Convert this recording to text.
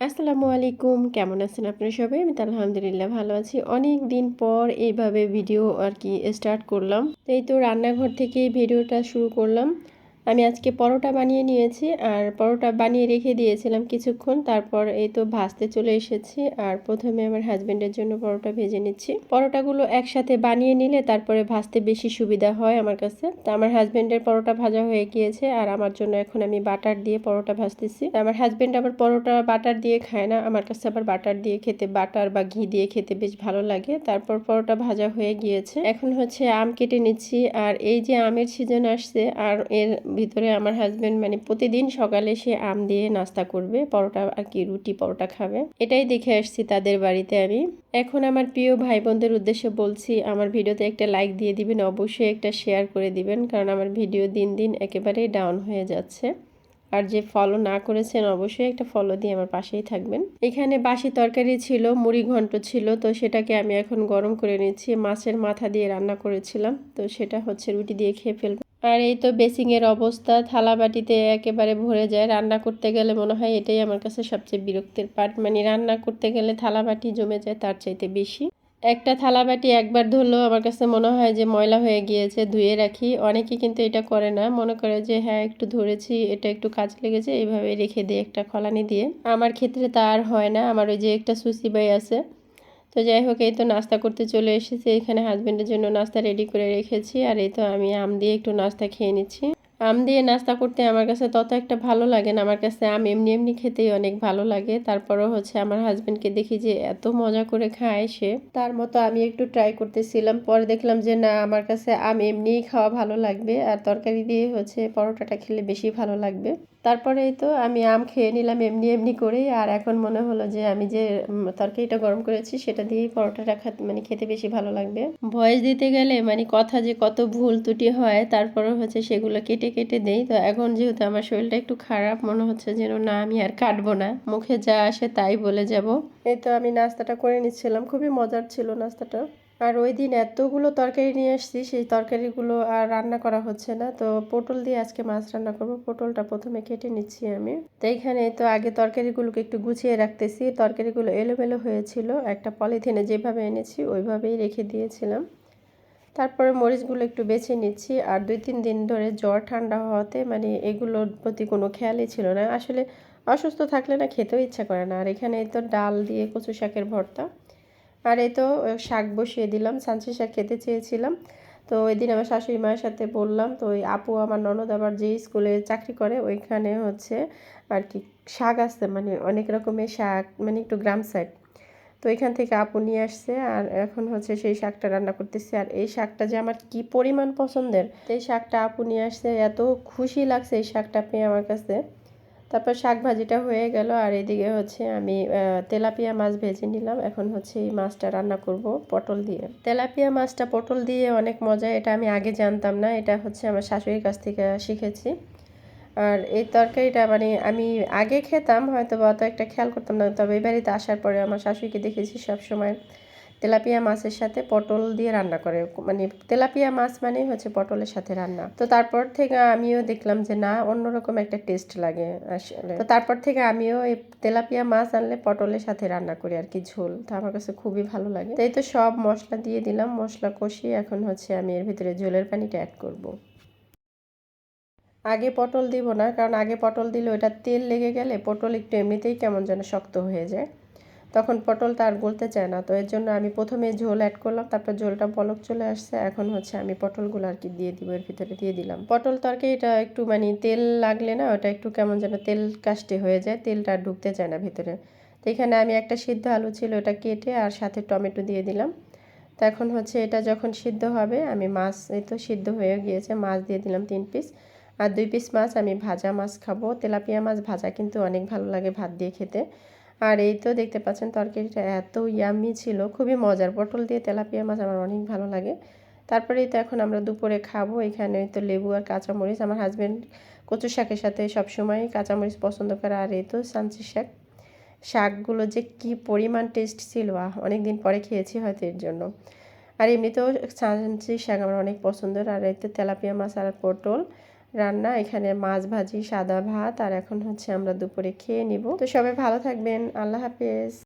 আসসালামু আলাইকুম কেমন আছেন আপনারা সবাই? আমি তো আলহামদুলিল্লাহ ভালো আছি। অনেক দিন পর এইভাবে ভিডিও আর কি স্টার্ট করলাম। তো এই তো রান্নাঘর থেকে ভিডিওটা শুরু করলাম। আমি আজকে পরোটা বানিয়ে নিয়েছি আর পরোটা বানিয়ে রেখে দিয়েছিলাম কিছুক্ষণ। তারপর এই তো ভাজতে চলে এসেছি আর প্রথমে আমার হাজব্যান্ডের জন্য পরোটা ভেজে নিচ্ছি। পরোটাগুলো একসাথে বানিয়ে নিলে তারপরে ভাজতে বেশি সুবিধা হয় আমার কাছে। তো আমার হাজব্যান্ডের পরোটা ভাজা হয়ে গিয়েছে আর আমার জন্য এখন আমি বাটার দিয়ে পরোটা ভাজতেছি। আমার হাজব্যান্ড আবার পরোটা বাটার দিয়ে খায় না, আমার কাছে আবার বাটার দিয়ে খেতে বাটার বা ঘি দিয়ে খেতে বেশ ভালো লাগে। তারপর পরোটা ভাজা হয়ে গিয়েছে। এখন হচ্ছে আম কেটে নিচ্ছি আর এই যে আমের সিজন আসছে আর এর ভিতরে আমার হাজব্যান্ড মানে প্রতিদিন সকালে সে আম দিয়ে নাস্তা করবে, পরোটা আর কি রুটি পরোটা খাবে। এটাই দেখে আসছি তাদের বাড়িতে আমি। এখন আমার প্রিয় ভাই বোনদের উদ্দেশ্যে বলছি, আমার ভিডিওতে একটা লাইক দিয়ে দিবেন, অবশ্যই একটা শেয়ার করে দিবেন, কারণ আমার ভিডিও দিন দিন একেবারেই ডাউন হয়ে যাচ্ছে। আর যে ফলো না করেছেন, অবশ্যই একটা ফলো দিয়ে আমার পাশেই থাকবেন। এখানে বাসি তরকারি ছিল, মুড়ি ঘন্ট ছিল, তো সেটাকে আমি এখন গরম করে নিচ্ছি। মাছের মাথা দিয়ে রান্না করেছিলাম, তো সেটা হচ্ছে রুটি দিয়ে খেয়ে ফেলব। আর এই তো বেসিংয়ের অবস্থা থালা বাটিতে একেবারে ভরে যায়। রান্না করতে গেলে মনে হয় এটাই আমার কাছে সবচেয়ে বিরক্তির পার্ট মানে রান্না করতে গেলে থালা বাটি জমে যায় তার চাইতে বেশি। একটা থালা বাটি একবার ধরলেও আমার কাছে মনে হয় যে ময়লা হয়ে গিয়েছে, ধুয়ে রাখি। অনেকে কিন্তু এটা করে না। মনে করে যে হ্যাঁ একটু ধরেছি, এটা একটু কাজ লেগেছে, এইভাবে রেখে দিয়ে একটা খলানি দিয়ে। আমার ক্ষেত্রে তা আর হয় না। আমার ওই যে একটা সুসি বাই আছে তো যাই হোক, এই তো নাস্তা করতে চলে এসেছি। এখানে হাজব্যান্ডের জন্য নাস্তা রেডি করে রেখেছি আর এই তো আমি আম দিয়ে একটু নাস্তা খেয়ে নিচ্ছি। আম দিয়ে নাস্তা করতে আমার কাছে তত একটা ভালো লাগে না। আমার কাছে আম এমনি এমনি খেতেই অনেক ভালো লাগে। তারপরও হচ্ছে আমার হাজব্যান্ডকে দেখি যে এত মজা করে খায় সে। তার মতো আমি একটু ট্রাই করতেছিলাম। পরে দেখলাম যে না, আমার কাছে আম এমনিই খাওয়া ভালো লাগবে। আর তরকারি দিয়ে হচ্ছে পরোটাটা খেলে বেশি ভালো লাগবে। তারপরে এই তো আমি আম খেয়ে নিলাম এমনি এমনি করেই। আর এখন মনে হলো যে আমি যে তরকারিটা গরম করেছি সেটা দিয়েই পরোটাটা মানে খেতে বেশি ভালো লাগবে। ভয়েস দিতে গেলে মানে কথা যে কত ভুল ত্রুটি হয় তারপরে হচ্ছে সেগুলো কেটে কেটে দেই। তো এখন যেহেতু আমার শরীরটা একটু খারাপ, মনে হচ্ছে যেন না আমি আর কাটবো না। মুখে যা আসে তাই বলে যাব। এই তো আমি নাস্তাটা করে নিচ্ছিলাম। খুবই মজার ছিল নাস্তাটা। আর ওই দিন এতগুলো তরকারি নিয়ে আসছি, সেই তরকারিগুলো আর রান্না করা হচ্ছে না। তো পটল দিয়ে আজকে মাছ রান্না করব। পটলটা প্রথমে কেটে নিচ্ছি আমি। তো এইখানে তো আগে তরকারিগুলোকে একটু গুছিয়ে রাখতেছি। তরকারিগুলো এলোমেলো হয়েছিল। একটা পলিথিনে যেভাবে এনেছি, ওইভাবেই রেখে দিয়েছিলাম। তারপরে মরিচগুলো একটু বেছে নিচ্ছি। আর দুই তিন দিন ধরে জ্বর ঠান্ডা হওয়াতে মানে এগুলোর প্রতি কোনো খেয়ালই ছিল না। আসলে অসুস্থ থাকলে না খেতেও ইচ্ছা করে না। আর এখানে তো ডাল দিয়ে কচু শাকের ভর্তা। আর এই তো শাক বসিয়ে দিলাম, সানসি শাক খেতে চেয়েছিলাম। তো ওই দিন আমার শাশুড়ি মায়ের সাথে বললাম, তো ওই আপু, আমার ননদ আবার যে স্কুলে চাকরি করে, ওইখানে হচ্ছে আর কি শাক আসছে মানে অনেক রকমের শাক মানে একটু গ্রাম সাইড তো এখান থেকে আপু নিয়ে আসছে, আর এখন হচ্ছে সেই শাকটা রান্না করতেছে। আর এই শাকটা যে আমার কি পরিমাণ পছন্দের, এই শাকটা আপু নিয়ে আসছে, এত খুশি লাগছে এই শাকটা পেয়ে আমার কাছে। তারপর শাক ভাজিটা হয়ে গেল আর এদিকে হচ্ছে আমি তেলাপিয়া মাছ ভেজে নিলাম। এখন হচ্ছে এই মাছটা রান্না করব পটল দিয়ে। তেলাপিয়া মাছটা পটল দিয়ে অনেক মজা, এটা আমি আগে জানতাম না, এটা হচ্ছে আমার শাশুড়ির কাছ থেকে শিখেছি। আর এই তরকারিটা মানে আমি আগে খেতাম হয়তো বা অত একটা খেয়াল করতাম না, তবে এই আসার পরে আমার শাশুড়িকে দেখেছি সবসময়। তেলাপিয়া মাছের সাথে পটল দিয়ে রান্না করে। মানে তেলাপিয়া মাছ মানে হচ্ছে পটলের সাথে রান্না। তো তারপর থেকে আমিও দেখলাম যে, না, অন্যরকম একটা টেস্ট লাগে আসলে। তো তারপর থেকে আমিও এই তেলাপিয়া মাছ আনলে পটলের সাথে রান্না করি আর কি, ঝোল। তো আমার কাছে খুবই ভালো লাগে। তাই তো সব মশলা দিয়ে দিলাম। মশলা কষিয়ে এখন হচ্ছে আমি এর ভিতরে ঝোলের পানিটা অ্যাড করব। আগে পটল দিব না, কারণ আগে পটল দিলে ওটা তেল লেগে গেলে পটল একটু এমনিতেই কেমন যেন শক্ত হয়ে যায়। তখন পটলটা আর গলতে চায় না। তো এর জন্য আমি প্রথমে ঝোল অ্যাড করলাম, তারপর ঝোলটা বলক চলে আসছে। এখন হচ্ছে আমি পটলগুলো আর কি দিয়ে দিব, এর ভিতরে দিয়ে দিলাম। পটল তরকারি এটা একটু মানে তেল লাগলে না ওটা একটু কেমন যেন তেল কাস্টে হয়ে যায়, তেলটা আর ঢুকতে চায় না ভিতরে। তো এখানে আমি একটা সিদ্ধ আলু ছিল, ওটা কেটে আর সাথে টমেটো দিয়ে দিলাম। তো এখন হচ্ছে এটা যখন সিদ্ধ হবে, আমি মাছ, এই তো সিদ্ধ হয়ে গিয়েছে, মাছ দিয়ে দিলাম তিন পিস আর দুই পিস মাছ আমি ভাজা মাছ খাব। তেলাপিয়া মাছ ভাজা কিন্তু অনেক ভালো লাগে ভাত দিয়ে খেতে। আর এই তো দেখতে পাচ্ছেন তরকারিটা এত ইয়ামি ছিল, খুবই মজার। পটল দিয়ে তেলাপিয়া মাছ আমার অনেক ভালো লাগে। তারপরেই তো এখন আমরা দুপুরে খাব, এখানে তো লেবু আর কাঁচামরিচ। আমার হাজব্যান্ড কচু শাকের সাথে সবসময় কাঁচামরিচ পছন্দ করে, আর এই তো সানচি শাক। শাকগুলো যে কি পরিমাণ টেস্ট ছিল অনেক দিন পরে খেয়েছি হয়তো এর জন্য। আর এমনিতেও সানচি শাক আমার অনেক পছন্দের, আর এই তো তেলাপিয়া মাছ আর পটল। রান্না, এখানে মাছ ভাজি, সাদা ভাত, আর এখন হচ্ছে আমরা দুপুরে খেয়ে নিব। তো সবাই ভালো থাকবেন। আল্লাহ হাফেজ।